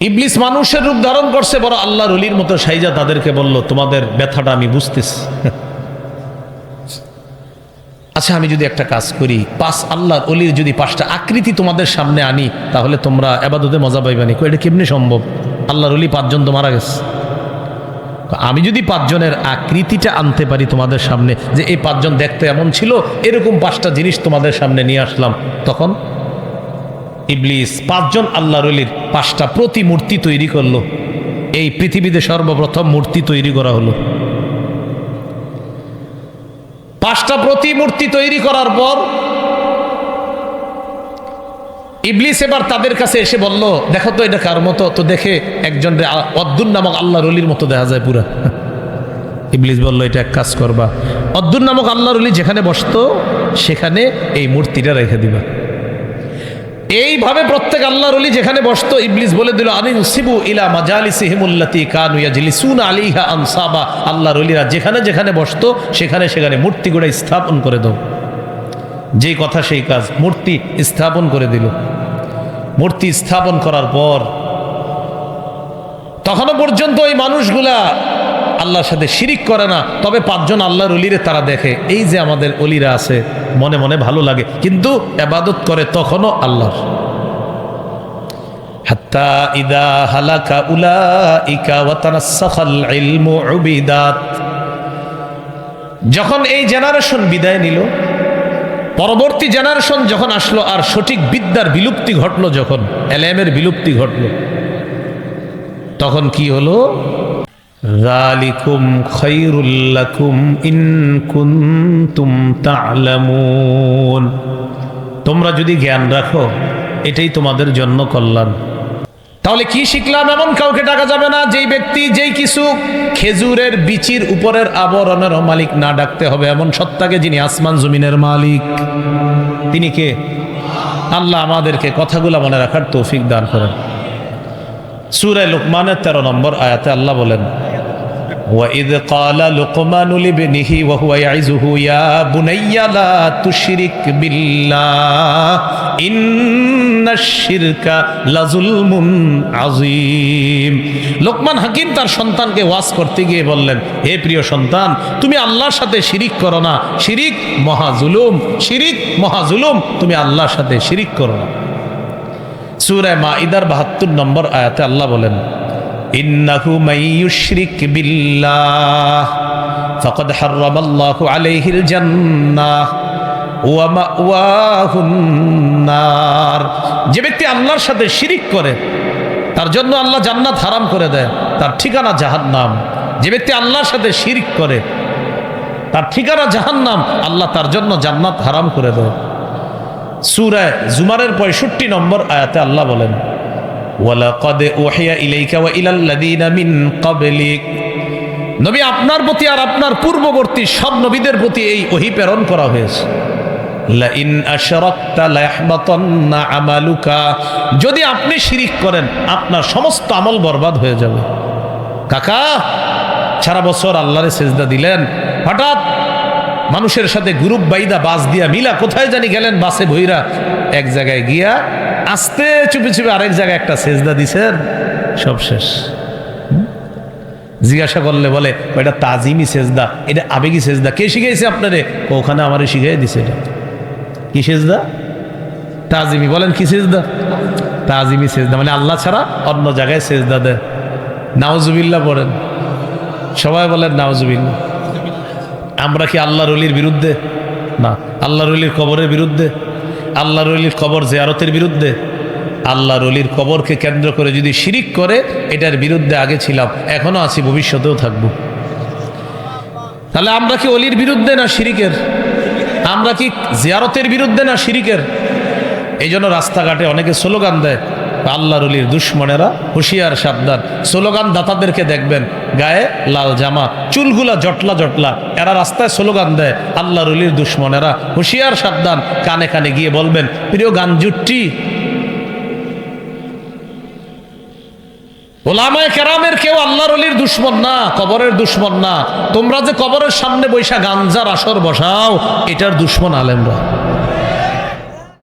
ইবলিস মানুষের রূপ ধারণ করছে, বড় আল্লাহর অলির মতো সাইজা তাদেরকে বলল, তোমাদের ব্যথাটা আমি বুঝতেছি। আচ্ছা আমি যদি একটা কাজ করি, পাঁচ আল্লাহর অলির যদি পাঁচটা আকৃতি তোমাদের সামনে আনি, তাহলে তোমরা এবাদতে মজা পাইবানি এটা কেমনি সম্ভব? আল্লাহর অলি পাঁচজন তো মারা গেছে। আমি যদি পাঁচজনের আকৃতিটা আনতে পারি তোমাদের সামনে, যে এই পাঁচজন দেখতে এমন ছিল, এরকম পাঁচটা জিনিস তোমাদের সামনে নিয়ে আসলাম, তখন ইবলিস পাঁচজন আল্লাহ রলির পাঁচটা প্রতিমূর্তি তৈরি করল। এই পৃথিবীতে সর্বপ্রথম মূর্তি তৈরি করা হলো। পাঁচটা প্রতিমূর্তি তৈরি করার পর ইবলিস এবার তাদের কাছে এসে বলল, দেখো তো এটা কার মতো? তো দেখে একজন অদ্দুন নামক আল্লাহ রলির মতো দেখা যায় পুরা। ইবলিস বলল, এটা এক কাজ করবা। অদ্দুন নামক আল্লাহ রলি যেখানে বসতো, সেখানে এই মূর্তিটা রেখে দিবা। এইভাবে প্রত্যেক আল্লাহর অলি যেখানে বসতো, ইবলিস বলে দিল আনি সিবু ইলা মাজালিসিহিমুল্লাতি কানু ইয়াজলিসুন আলাইহা আনসাবা। আল্লাহর অলিরা যেখানে যেখানে বসতো, সেখানে সেখানে মূর্তি গুলো স্থাপন করে দাও। যেই কথা সেই কাজ, মূর্তি স্থাপন করে দিল। মূর্তি স্থাপন করার পর, তখনও পর্যন্ত ওই মানুষগুলা আল্লাহর সাথে শিরিক করে না, তবে পাঁচজন আল্লাহর অলিরে তারা দেখে। এই যে আমাদের অলিরা আছে, মনে মনে ভালো লাগে। কিন্তু এবাদত করে তখনও আল্লাহর। হালাকা উবিদাত। যখন এই জেনারেশন বিদায় নিল, পরবর্তী জেনারেশন যখন আসলো, আর সঠিক বিদ্যার বিলুপ্তি ঘটলো যখন এলএমের বিলুপ্তি ঘটলো, তখন কি হলো? লাকুম ইন কুনতুম তা'লামুন তোমরা যদি জ্ঞান রাখো, এটাই তোমাদের জন্য কল্যাণ। তাহলে কি শিখলাম? এমন কাউকে ডাকা যাবে না, যেই ব্যক্তি যেই কিছু খেজুরের বিচির উপরের আবরণের মালিক না ডাকতে হবে, এমন সত্তাকে যিনি আসমান জমিনের মালিক। তিনি কে? আল্লাহ আমাদেরকে কথাগুলো মনে রাখার তৌফিক দান করেন। সুরায় লুকমানের তেরো নম্বর আয়াতে আল্লাহ বলেন وإذ قال لقمان لابنه وهو يعزه يا بني لا تشرك بالله إن الشرك لظلم عظيم লোকমান হাকিম তার সন্তানকে ওয়াজ করতে গিয়ে বললেন হে প্রিয় সন্তান তুমি আল্লাহর সাথে শিরিক করো না শিরিক মহাজুলুম শিরিক মহাজুলুম তুমি আল্লাহর সাথে শিরিক করো না সুরায় মাইদার বাহাত্তর নম্বর আয়াতে আল্লাহ বলেন ইন্নাহু মাইয়ুশরিক বিল্লাহ, ফাকাদ হারামাল্লাহু আলাইহিল জান্নাহ ওয়া মাওয়াহুন নার। যে ব্যক্তি আল্লাহর সাথে শিরিক করে, তার জন্য আল্লাহ জান্নাত হারাম করে দেয়, তার ঠিকানা জাহান্নাম। যে ব্যক্তি আল্লাহর সাথে শিরিক করে, তার ঠিকানা জাহান্নাম, আল্লাহ তার জন্য জান্নাত হারাম করে দেয়। সুরায় জুমারের পঁয়ষট্টি নম্বর আয়াতে আল্লাহ বলেন ওয়ালাকাদ ওহিয়া ইলাইকা ওয়া ইলাল লাযিনা মিন ক্বাবলিক। নবী আপনার প্রতি আর আপনার পূর্ববর্তী সব নবীদের প্রতি এই ওহী প্রেরণ করা হয়েছে। যদি আপনি শিরিক করেন, আপনার সমস্ত আমল বরবাদ হয়ে যাবে। কাকা, সারা বছর আল্লাহরে সেজদা দিলেন। হঠাৎ মানুষের সাথে গ্রুপ বাইদা বাস দিয়া মিলা, কোথায় জানি গেলেন বাসে ভইরা। এক জায়গায় গিয়া আস্তে চুপি চুপি আরেক জায়গায় একটা সেজদা দিছেন সব শেষ। জিজ্ঞাসা করলে বলে, এটা তাজিমি সেজদা, এটা আবেগী সেজদা। কে শিখাইছে আপনারে? ওখানে আমারে শিখাই দিছে এটা। কি সেজদা? তাজিমি, বলেন কি সেজদা? তাজিমি সেজদা মানে আল্লাহ ছাড়া অন্য জায়গায় সেজদা দেয়। নাওজুবিল্লা পড়েন। সবাই বলেন নাওজুবিল্লা আমরা কি আল্লাহ রলির বিরুদ্ধে? না আল্লাহ রলির কবরের বিরুদ্ধে। আল্লাহ রলির কবর জেয়ারতের বিরুদ্ধে। আল্লাহ রলির কবরকে কেন্দ্র করে যদি শিরিক করে, এটার বিরুদ্ধে আগে ছিলাম এখনও আছি, ভবিষ্যতেও থাকব। তাহলে আমরা কি অলির বিরুদ্ধে না শিরিকের? আমরা কি জিয়ারতের বিরুদ্ধে না শিরিকের? এই জন্য রাস্তাঘাটে অনেকে স্লোগান দেয় আল্লাহ রলির দুশ্মনেরা হুঁশিয়ার, সাবধান। স্লোগান দাতাদেরকে দেখবেন, গায়ে লাল জামা, চুলগুলা জটলা জটলা। এরা রাস্তায় স্লোগান দেয় আল্লাহ রলির দুশ্মনেরা হুঁশিয়ার, সাবধান। কানে কানে গিয়ে বলবেন, প্রিয় গানজুটটি ওলামায় কেরামের কেউ আল্লাহর অলির দুশ্মন না, কবরের দুশ্মন না। তোমরা যে কবরের সামনে বৈশা গাঞ্জার আসর বসাও, এটার দুশ্মন আলেমরা।